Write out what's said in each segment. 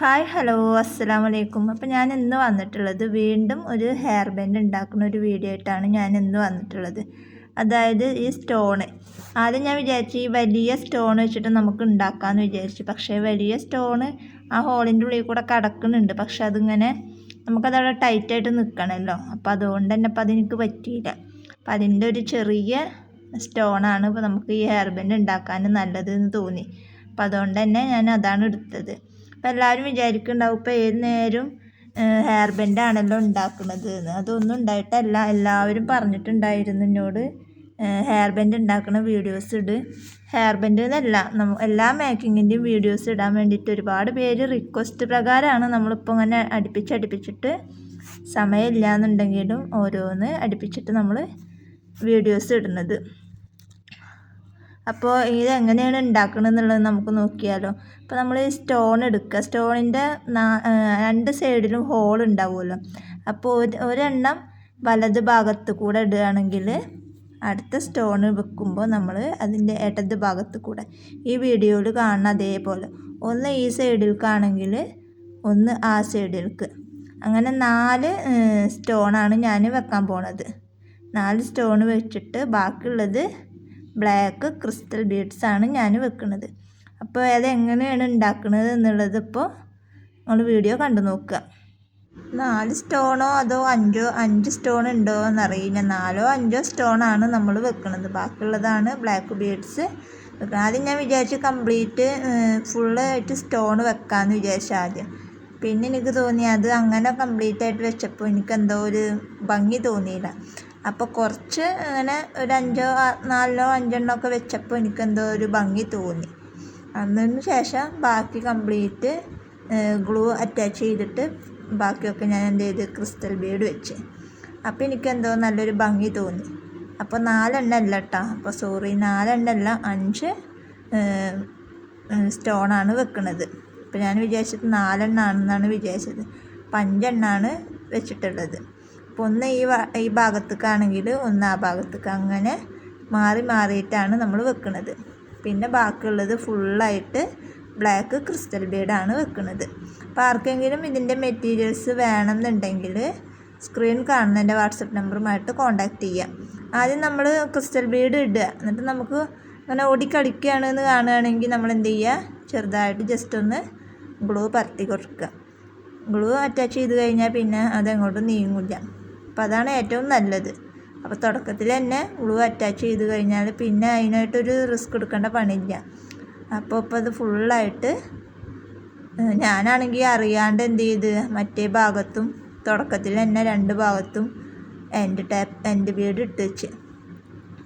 Hi hello അസ്സാം വലൈക്കും അപ്പോൾ ഞാൻ ഇന്ന് വന്നിട്ടുള്ളത് വീണ്ടും ഒരു ഹെയർ ബാൻഡ് ഉണ്ടാക്കുന്ന ഒരു വീഡിയോ ആയിട്ടാണ് ഞാൻ ഇന്ന് വന്നിട്ടുള്ളത്. അതായത് ഈ സ്റ്റോണ് ആദ്യം ഞാൻ വിചാരിച്ചു ഈ വലിയ സ്റ്റോൺ വെച്ചിട്ട് നമുക്ക് ഉണ്ടാക്കാമെന്ന് വിചാരിച്ചു. പക്ഷേ വലിയ സ്റ്റോണ് ആ ഹോളിന്റെ ഉള്ളിൽ കൂടെ കിടക്കുന്നുണ്ട്. പക്ഷെ അതിങ്ങനെ നമുക്കതവിടെ ടൈറ്റായിട്ട് നിൽക്കണമല്ലോ അപ്പോൾ അതുകൊണ്ട് തന്നെ അപ്പോൾ അതെനിക്ക് പറ്റിയില്ല. അപ്പോൾ അതിന്റെ ഒരു ചെറിയ സ്റ്റോണാണ് ഇപ്പോൾ നമുക്ക് ഈ ഹെയർ ബാൻഡ് ഉണ്ടാക്കാൻ നല്ലതെന്ന് തോന്നി. അപ്പോൾ അതുകൊണ്ട് തന്നെ ഞാൻ അതാണ് എടുത്തത്. അപ്പോൾ എല്ലാവരും വിചാരിക്കുന്നുണ്ടാവും ഇപ്പോൾ ഏത് നേരം ഹെയർ ബെൻഡ് ആണല്ലോ ഉണ്ടാക്കുന്നത് എന്ന്. അതൊന്നും ഉണ്ടായിട്ടല്ല. എല്ലാവരും പറഞ്ഞിട്ടുണ്ടായിരുന്നു എന്നോട് ഹെയർ ബെൻഡ് ഉണ്ടാക്കുന്ന വീഡിയോസ് ഇട്. ഹെയർ ബെൻഡ് എന്നല്ല എല്ലാ മേക്കിങ്ങിന്റെയും വീഡിയോസ് ഇടാൻ വേണ്ടിയിട്ട് ഒരുപാട് പേര് റിക്വസ്റ്റ് പ്രകാരമാണ് നമ്മളിപ്പോൾ ഇങ്ങനെ അടുപ്പിച്ചടുപ്പിച്ചിട്ട് സമയമില്ല എന്നുണ്ടെങ്കിലും ഓരോന്ന് അടുപ്പിച്ചിട്ട് നമ്മൾ വീഡിയോസ് ഇടുന്നത്. അപ്പോൾ ഇത് എങ്ങനെയാണ് ഉണ്ടാക്കുന്നത് എന്നുള്ളത് നമുക്ക് നോക്കിയാലോ. അപ്പോൾ നമ്മൾ സ്റ്റോൺ എടുക്കുക. സ്റ്റോണിന്റെ രണ്ട് സൈഡിലും ഹോൾ ഉണ്ടാവുമല്ലോ. അപ്പോൾ ഒരു ഒരെണ്ണം വലത് ഭാഗത്ത് കൂടെ ഇടുകയാണെങ്കിൽ അടുത്ത സ്റ്റോൺ വെക്കുമ്പോൾ നമ്മൾ അതിന്റെ ഇടത് ഭാഗത്ത് കൂടെ. ഈ വീഡിയോയിൽ കാണുന്ന അതേപോലെ. ഒന്ന് ഈ സൈഡിൽക്കാണെങ്കിൽ ഒന്ന് ആ സൈഡിൽക്ക് അങ്ങനെ നാല് സ്റ്റോണാണ് ഞാൻ വെക്കാൻ പോണത്. നാല് സ്റ്റോൺ വെച്ചിട്ട് ബാക്കിയുള്ളത് ബ്ലാക്ക് ക്രിസ്റ്റൽ ബീഡ്സ് ആണ് ഞാൻ വെക്കുന്നത് അപ്പോൾ അത് എങ്ങനെയാണ് ഉണ്ടാക്കുന്നത് എന്നുള്ളത് ഇപ്പോൾ നമ്മൾ വീഡിയോ കണ്ടു നോക്കുക. നാല് സ്റ്റോണോ അതോ അഞ്ചോ അഞ്ച് സ്റ്റോൺ ഉണ്ടോ എന്നറിയില്ല. നാലോ അഞ്ചോ സ്റ്റോണാണ് നമ്മൾ വെക്കുന്നത് ബാക്കിയുള്ളതാണ് ബ്ലാക്ക് ബീഡ്സ് വെക്കുന്നത് ആദ്യം ഞാൻ വിചാരിച്ചു കംപ്ലീറ്റ് ഫുള്ളായിട്ട് സ്റ്റോൺ വെക്കാമെന്ന് വിചാരിച്ചു ആദ്യം. പിന്നെ എനിക്ക് തോന്നി അത് അങ്ങനെ കംപ്ലീറ്റ് ആയിട്ട് വെച്ചപ്പോൾ എനിക്ക് എന്തോ ഒരു ഭംഗി തോന്നിയില്ല. അപ്പോൾ കുറച്ച് അങ്ങനെ ഒരു അഞ്ചോ നാലോ അഞ്ചെണ്ണം ഒക്കെ വെച്ചപ്പോൾ എനിക്കെന്തോ ഒരു ഭംഗി തോന്നി. അതിന് ശേഷം ബാക്കി കംപ്ലീറ്റ് ഗ്ലൂ അറ്റാച്ച് ചെയ്തിട്ട് ബാക്കിയൊക്കെ ഞാൻ എന്ത് ചെയ്ത്? ക്രിസ്റ്റൽ ബീഡ് വെച്ച്. അപ്പോൾ എനിക്കെന്തോ നല്ലൊരു ഭംഗി തോന്നി. അപ്പോൾ നാലെണ്ണം അല്ല കേട്ടോ അപ്പോൾ സോറി നാലെണ്ണം അല്ല അഞ്ച് സ്റ്റോണാണ് വെക്കുന്നത് അപ്പോൾ ഞാൻ വിചാരിച്ചത് നാലെണ്ണമാണെന്നാണ് വിചാരിച്ചത്. അപ്പം അഞ്ചെണ്ണമാണ് വെച്ചിട്ടുള്ളത്. അപ്പോൾ ഒന്ന് ഈ ഈ ഭാഗത്തേക്കാണെങ്കിൽ ഒന്ന് ആ ഭാഗത്തേക്ക് അങ്ങനെ മാറി മാറിയിട്ടാണ് നമ്മൾ വെക്കുന്നത് പിന്നെ ബാക്കിയുള്ളത് ഫുള്ളായിട്ട് ബ്ലാക്ക് ക്രിസ്റ്റൽ ബീഡാണ് വെക്കുന്നത് അപ്പോൾ ആർക്കെങ്കിലും ഇതിന്റെ മെറ്റീരിയൽസ് വേണമെന്നുണ്ടെങ്കിൽ സ്ക്രീൻ കാണുന്ന എന്റെ വാട്സപ്പ് നമ്പറുമായിട്ട് കോൺടാക്റ്റ് ചെയ്യാം. ആദ്യം നമ്മൾ ക്രിസ്റ്റൽ ബീഡ് ഇടുക. എന്നിട്ട് നമുക്ക് അങ്ങനെ ഓടിക്കളിക്കുകയാണെന്ന് കാണുകയാണെങ്കിൽ നമ്മൾ എന്ത് ചെയ്യുക ചെറുതായിട്ട് ജസ്റ്റ് ഒന്ന് ഗ്ലൂ പരത്തി കൊടുക്കുക. ഗ്ലൂ അറ്റാച്ച് ചെയ്ത് കഴിഞ്ഞാൽ പിന്നെ അതെങ്ങോട്ടും നീങ്ങില്ല. അപ്പോൾ അതാണ് ഏറ്റവും നല്ലത്. അപ്പോൾ തുടക്കത്തിൽ തന്നെ ഉളു അറ്റാച്ച് ചെയ്ത് കഴിഞ്ഞാൽ പിന്നെ അതിനായിട്ടൊരു റിസ്ക് എടുക്കേണ്ട പണിയില്ല. അപ്പോൾ ഇപ്പോൾ അത് ഫുള്ളായിട്ട് ഞാനാണെങ്കിൽ അറിയാണ്ട് എന്ത് ചെയ്ത് മറ്റേ ഭാഗത്തും തുടക്കത്തിൽ തന്നെ രണ്ട് ഭാഗത്തും എന്റെ ടാപ്പ് എന്റെ വീട് ഇട്ട് വെച്ച്.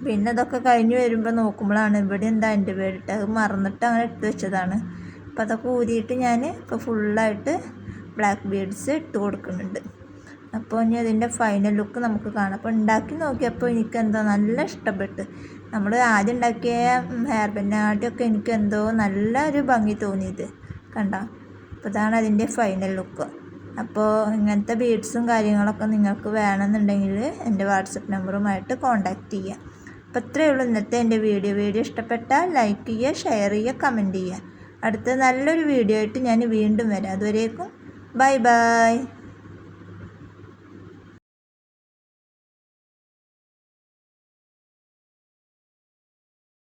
പിന്നെ അതൊക്കെ കഴിഞ്ഞ് വരുമ്പോൾ നോക്കുമ്പോഴാണ് ഇവിടെ എന്താ എന്റെ വീട് ഇട്ട് അത് മറന്നിട്ട് അങ്ങനെ ഇട്ട് വെച്ചതാണ്. അപ്പോൾ അതൊക്കെ ഊരിയിട്ട് ഞാൻ ഇപ്പോൾ ഫുള്ളായിട്ട് ബ്ലാക്ക് ബീഡ്സ് ഇട്ട് കൊടുക്കുന്നുണ്ട്. അപ്പോൾ ഇനി അതിന്റെ ഫൈനൽ ലുക്ക് നമുക്ക് കാണാം. അപ്പോൾ ഉണ്ടാക്കി നോക്കിയപ്പോൾ എനിക്ക് എന്തോ നല്ല ഇഷ്ടപ്പെട്ട്. നമ്മൾ ആദ്യം ഉണ്ടാക്കിയ ഹെയർ ബാൻഡിനാദ്യമൊക്കെ എനിക്ക് എന്തോ നല്ല ഒരു ഭംഗി തോന്നിയത്. കണ്ട? അപ്പോൾ ഇതാണ് അതിന്റെ ഫൈനൽ ലുക്ക് അപ്പോൾ ഇങ്ങനത്തെ ബീഡ്സും കാര്യങ്ങളൊക്കെ നിങ്ങൾക്ക് വേണമെന്നുണ്ടെങ്കിൽ എന്റെ വാട്സപ്പ് നമ്പറുമായിട്ട് കോൺടാക്റ്റ് ചെയ്യുക അപ്പോൾ ഇത്രയേ ഉള്ളൂ ഇന്നത്തെ എന്റെ വീഡിയോ. വീഡിയോ ഇഷ്ടപ്പെട്ടാൽ ലൈക്ക് ചെയ്യുക ഷെയർ ചെയ്യുക കമന്റ് ചെയ്യുക. അടുത്ത നല്ലൊരു വീഡിയോ ആയിട്ട് ഞാൻ വീണ്ടും വരാം. അതുവരേക്കും ബൈ ബൈ